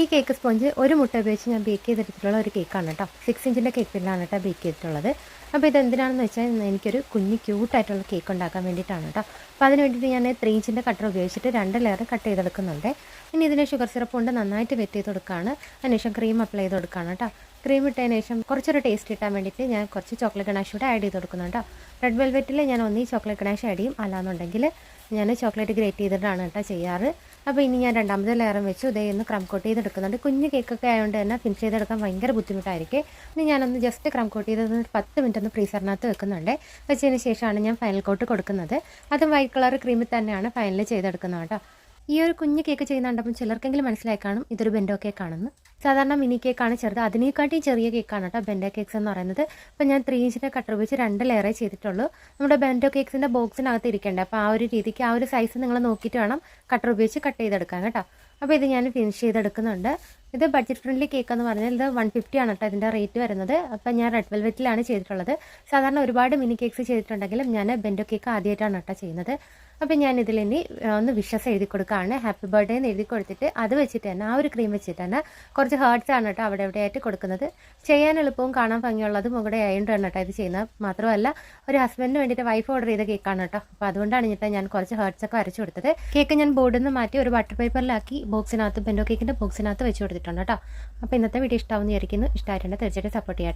ഈ cake sponge ഒരു മുട്ട ഉപയോഗിച്ച് ഞാൻ ബേക്ക് ചെയ്തെടുത്തിട്ടുള്ള ഒരു കേക്കാണ് കേട്ടോ സിക്സ് ഇഞ്ചിന്റെ കേക്ക് പിന്നാണ് കേട്ടോ ബേക്ക് ചെയ്തിട്ടുള്ളത്. അപ്പോൾ ഇത് എന്തിനാണെന്ന് വെച്ചാൽ എനിക്കൊരു കുഞ്ഞ് ക്യൂട്ടായിട്ടുള്ള കേക്ക് ഉണ്ടാക്കാൻ വേണ്ടിയിട്ടാണ് കേട്ടോ അപ്പോൾ അതിന് വേണ്ടിയിട്ട് ഞാൻ ത്രീ ഇഞ്ചിന്റെ കട്ടർ ഉപയോഗിച്ചിട്ട് രണ്ട് ലെയർ കട്ട് ചെയ്തെടുക്കുന്നുണ്ട്. ഇനി ഇതിന് ഷുഗർ സിറപ്പ് കൊണ്ട് നന്നായിട്ട് വെറ്റ് ചെയ്ത് കൊടുക്കുകയാണ് അതിനുശേഷം ക്രീം അപ്ലൈ ചെയ്ത് കൊടുക്കുകയാണ് കേട്ടോ ക്രീം ഇട്ടതിന് ശേഷം കുറച്ചൊരു ടേസ്റ്റ് കിട്ടാൻ വേണ്ടിയിട്ട് ഞാൻ കുറച്ച് ചോക്ലേറ്റ് ഗണാഷ് കൂടെ ആഡ് ചെയ്ത് കൊടുക്കുന്നുണ്ട് റെഡ് വെൽവെറ്റിൽ ഞാൻ ഒന്നീ ചോക്ലേറ്റ് ഗണാഷ് ആഡ് ചെയ്യും. അല്ലാന്നുണ്ടെങ്കിൽ ഞാൻ ചോക്ലേറ്റ് ഗ്രേറ്റ് ചെയ്തിട്ടാണ് കേട്ടോ ചെയ്യാറ്. അപ്പോൾ ഇനി ഞാൻ രണ്ടാമത്തെ ലെയറും വെച്ച്. ഇതേ ഒന്ന് ക്രം കോട്ട് ചെയ്തെടുക്കുന്നുണ്ട്. കുഞ്ഞ് കേക്കൊക്കെ ആയതുകൊണ്ട് തന്നെ ഫിനിഷ് ചെയ്തെടുക്കാൻ ഭയങ്കര ബുദ്ധിമുട്ടായിരിക്കും. ഇനി ഞാനൊന്ന് ജസ്റ്റ് ക്രം കോട്ട് ചെയ്ത് പത്ത് മിനിറ്റ് ഒന്ന് ഫ്രീസറിനകത്ത് വെക്കുന്നുണ്ട്. വെച്ചതിന് ശേഷമാണ് ഞാൻ ഫൈനൽ കോട്ട് കൊടുക്കുന്നത്. അതും വൈറ്റ് കളർ ക്രീമിൽ തന്നെയാണ് ഫൈനൽ ചെയ്തെടുക്കുന്നത് കേട്ടോ ഈ ഒരു കുഞ്ഞ് കേക്ക് ചെയ്യുന്നുണ്ടപ്പം ചിലർക്കെങ്കിലും മനസ്സിലായി കാണും ഇതൊരു ബെൻഡോ കേക്കാണെന്ന്. സാധാരണ മിനി കേക്കാണ് ചെറുത്. അതിനേക്കാട്ടി ചെറിയ കേക്കാണ് കേട്ടോ ബെൻഡോ കേക്ക്സ് എന്ന് പറയുന്നത്. അപ്പോൾ ഞാൻ ത്രീ ഇഞ്ചിന്റെ കട്ടർ ഉപയോഗിച്ച് രണ്ട് ലെയറേ ചെയ്തിട്ടുള്ളൂ. നമ്മുടെ ബെൻഡോ കേക്ക്സിന്റെ ബോക്സിനകത്ത് ഇരിക്കേണ്ടത് അപ്പോൾ ആ ഒരു രീതിക്ക് ആ ഒരു സൈസ് നിങ്ങൾ നോക്കിയിട്ട് വേണം കട്ടർ ഉപയോഗിച്ച് കട്ട് ചെയ്തെടുക്കാൻ കേട്ടോ. അപ്പോൾ ഇത് ഞാൻ ഫിനിഷ് ചെയ്തെടുക്കുന്നുണ്ട്. ഇത് ബഡ്ജറ്റ് ഫ്രണ്ട്ലി കേക്ക് എന്ന് പറഞ്ഞാൽ ഇത് വൺ ഫിഫ്റ്റി ആണ് കേട്ടോ ഇതിന്റെ റേറ്റ് വരുന്നത്. അപ്പോൾ ഞാൻ റെഡ് വെൽവെറ്റിലാണ് ചെയ്തിട്ടുള്ളത്. സാധാരണ ഒരുപാട് മിനി കേക്ക്സ് ചെയ്തിട്ടുണ്ടെങ്കിലും ഞാൻ ബെൻഡോ കേക്ക് ആദ്യമായിട്ടാണ് കേട്ടോ ചെയ്യുന്നത്. അപ്പോൾ ഞാൻ ഇതിൽ ഇനി ഒന്ന് വിഷസ് എഴുതി കൊടുക്കുകയാണ്. ഹാപ്പി ബർത്ത്ഡേ എന്ന് എഴുതി കൊടുത്തിട്ട് അത് വെച്ചിട്ട് തന്നെ ആ ഒരു ക്രീം വെച്ചിട്ട് തന്നെ കുറച്ച് ഹേർട്സ് ആണ് കേട്ടോ അവിടെ എവിടെയായിട്ട് കൊടുക്കുന്നത്. ചെയ്യാൻ എളുപ്പവും കാണാൻ ഭംഗിയുള്ളതും ഇവിടെ ആയതുകൊണ്ടാണ് കേട്ടോ ഇത് ചെയ്യുന്നത്. മാത്രമല്ല ഒരു ഹസ്ബൻഡിന് വേണ്ടിയിട്ട് വൈഫ് ഓർഡർ ചെയ്ത കേക്കാണ് കേട്ടോ അപ്പോൾ അതുകൊണ്ടാണ് കേട്ടോ ഞാൻ കുറച്ച് ഹേർട്സ് ഒക്കെ വരച്ചു കൊടുത്തത്. കേക്ക് ഞാൻ ബോർഡിൽ നിന്ന് മാറ്റി ഒരു ബട്ടർ പേപ്പറിലാക്കി ബോക്സിനകത്ത് ബെൻഡോ കേക്കിന്റെ ബോക്സിനകത്ത് വെച്ച് കൊടുത്തിട്ടുണ്ട് കേട്ടോ. അപ്പോൾ ഇന്നത്തെ വീഡിയോ ഇഷ്ടമാവുന്ന വിചാരിക്കുന്നു. ഇഷ്ടമായിട്ടുണ്ട് തീർച്ചയായിട്ടും സപ്പോർട്ട് ചെയ്യാം